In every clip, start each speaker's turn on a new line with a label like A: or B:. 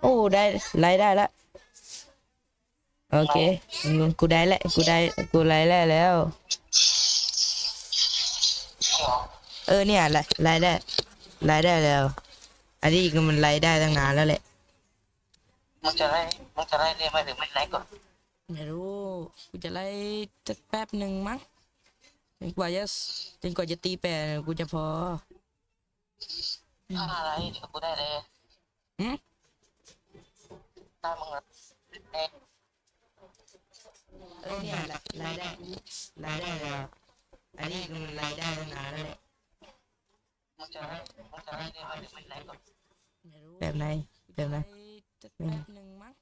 A: โอ้ได้ไล่ได้ละโอเคอืมกูได้แล้วกูได้กูไล่แล้วแล้ว เออเนี่ยไล่ไล่ได้ไล่ได้แล้ว อันนี้ก็มันไล่ได้ตั้งนานแล้วแหละ
B: มึงจะไล่มึงจะไล่เรียกไหมหรือไม่ไล่ก่อน
A: ไม่รู้กูจะไล่สักแป๊บหนึ่งมั้งจนกว่าจะจนกว่าจะตีแปดกูจะพอ
B: ถ้าอะไรเดี๋ยวกูได้เลย
A: หืม
B: ถ้าเอ๊ะ
A: เออเนี่ยไล่ได้ไล่ได้แล้วอันนี้ก็มันไล่ได้ตั้งนานแล้วแหละ
B: มึงจะไล่มึงจะไล่เรียกไหมหรือไม่ไล่ก่อน
A: แบบไหนแบบไหนแป๊บหนึ่งมั้ง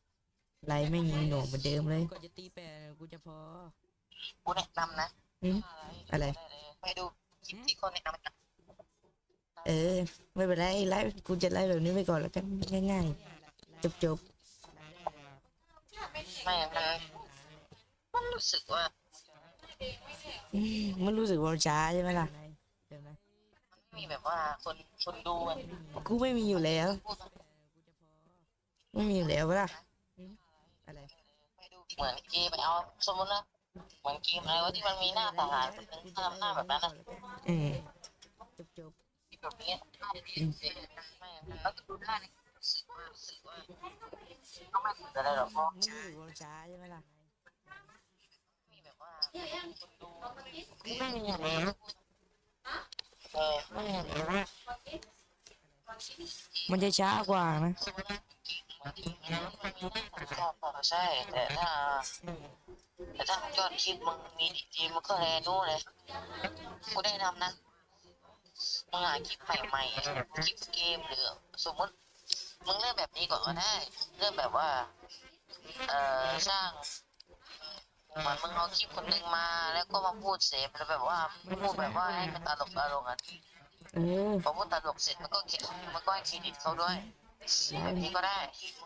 A: ไล่ไม่มีหนวงเหมือนเดิมเลย กว่าจะตีแปดกูจะพอ
B: กูแนะนำนะ
A: อืมอะไร
B: ไปดูคลิปที่เขาแนะนำกัน
A: เออ ไม่เป็นไรไล่กูจะไล่แบบนี้ไปก่อนแล้วกันง่ายๆ จบจบ
B: ไม่มันมันรู้สึกว่า
A: ๆอืมมันรู้สึกว่าช้าใช่ไหมล่ะแบบไหน
B: มันมีแบบว่าคนคนดูอะ
A: กูไม่มีอยู่แล้ว
B: พูด
A: ไม่มีอยู่แล้วปะล่ะอืมอะไร
B: ไปดูเหมือนเกมไปเอาสมมตินะเหมือนเกมอะไรวะที่มันมีหน้าทหารคนหนึงทำหน้าแบบนั้นนะ
A: อืมจบจบ
B: แบบนี้ไม่แล้วก็ดูหน้านี่รู้สึกว่ารู้สึกว่าก็ ไม่ถึงอะไรหรอกพราะ
A: มันรู้สึกว่าช้าใช่ไหมล่ะ
B: มีแบบว่า
A: ไม่มีอยู่แล้
B: เออ
A: ไม่มีอยู่แล้วมันจะช้ากว่านะ
B: ใช่แต่ถ้าแต่ถ้ายอดคลิปมึงมีดีมันก็แลนู่นเลยกูได้ทำนะมึงหาคลิปใหม่ๆคลิปเกมหรือสมมติ มึงเริ่มแบบนี้ก่อนก็ได้ เริ่มแบบว่า เอ่อสร้างเหมือนมึงเอาคลิปคนหนึ่งมาแล้วก็มาพูดเสพแล้วแบบว่าพูดแบบว่าให้มันตลกตลกอะ
A: เออ
B: พอพูดตลกเสร็จมันก็เก็บมันก็ให้เครดิตเขาด้วยแบบนี้ก็ได้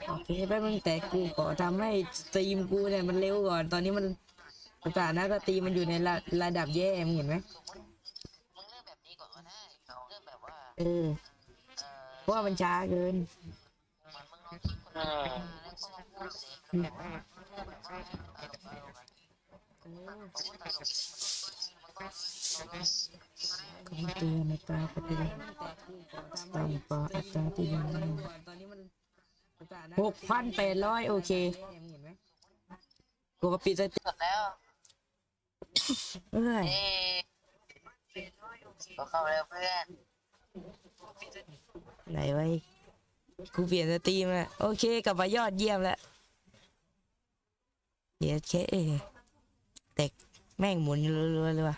A: โอเคแป๊บนึงแต่กูขอทำให้สตรีมกูเนี่ยมันเร็วก่อน ตอนนี้มันสถานะสตรีมมันอยู่ในระระดับแย่มึงเห็นไหม
B: มึงเริ่มแบบนี้ก่อนก็ได้เริ่มแบบว่า
A: เออ
B: เอ่อ
A: เพราะว่ามันช้าเกิน
B: ก็มาพูดเสพแล้วแบบว่าแบบว่าให้มันตลกตลกอะพอพูดตลกเสร็จมันก็มันก็
A: คำเตือนในตาปฏิบัติตามปาอัตราที่ยังหกพันแปดร้อยโอเคกูก็ปิดสติ
B: เสร็จแล้ว
A: เอ้ย
B: เอ๊ะก็เข้าแล้วเพื่อน
A: ไหนไว้ กูเปลี่ยนสตรีมแล้วโอเคกลับมายอดเยี่ยมแล้วเดี๋ยวเคแต่แม่งหมุนรัวๆเลยว่ะ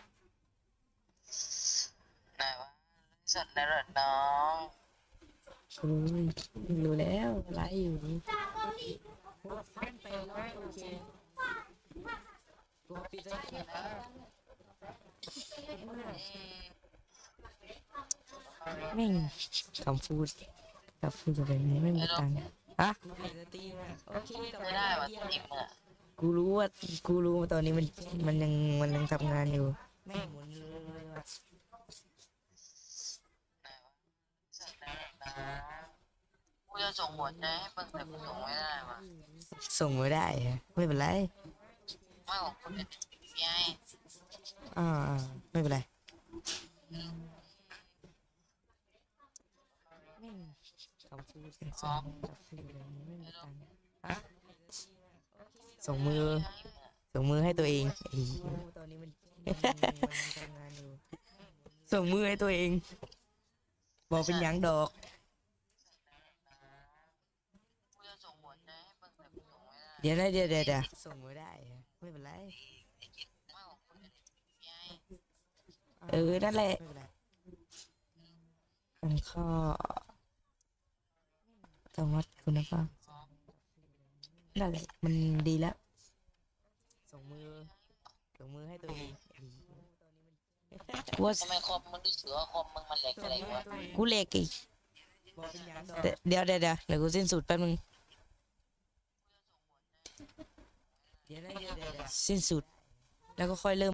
B: ไหนวะเสร็จแล้วเหรอน้อง
A: กูรู้แล้วไลฟ์อยู่กูปิดสตรีมแล้วแม่งคำพูด คำพูดจะเป็นไงไม่มีตังค์ฮะโอเค
B: ไม่ได้วะทีมอะ
A: กูรู้ว่ากูรู้ว่าตอนนี้มันมันยังมันยังทำงานอยู่แม่งหมุนเลยว่ะ
B: เสร็จแล้วเหรอน้องกูจะส่งหัวใจให้มึงแต่กูส่งไม่ได้ว่ะ
A: ส่งไม่ได้อะไม่เป็นไร
B: ไม่ของคุณเนี่ยยาย
A: อ่าไม่เป็นไร ม่งคำพูดส่งคำพูดอะไรไม่มีตังค์ฮะส่งมือ ส่งมือให้ตัวเองไอ้เหี้ยตอนนี้มันทำงานอยู่ส่งมือให้ตัวเองบอกเป็นหยังดอก
B: กูจะส่งหัวใจให้มึงแต่กูส่งไม่ได้
A: เดี๋ยวนะเดี๋ยวเดี๋ยวเดี๋ยวส่งไม่ได้อะไม่เป็นไร
B: ไม่ของคุณเนี่ยยาย
A: เออนั่นแหละมันข้อ ต้องวัดคุณภาพนั่นแหละมันดีแล้ว ส่งมือ ส่งมือให้ตัวเองกูว่า
B: ทำไมคอมมึงรู้สึกว่าคอมมึงมันแหลกอะไรวะ
A: กูเล็กอีกเดี๋ยวเดี๋ยวเดี๋ยวเดี๋ยวกูสิ้นสุดแป๊บนึงสิ้นสุด แล้วก็ค่อยเริ่ม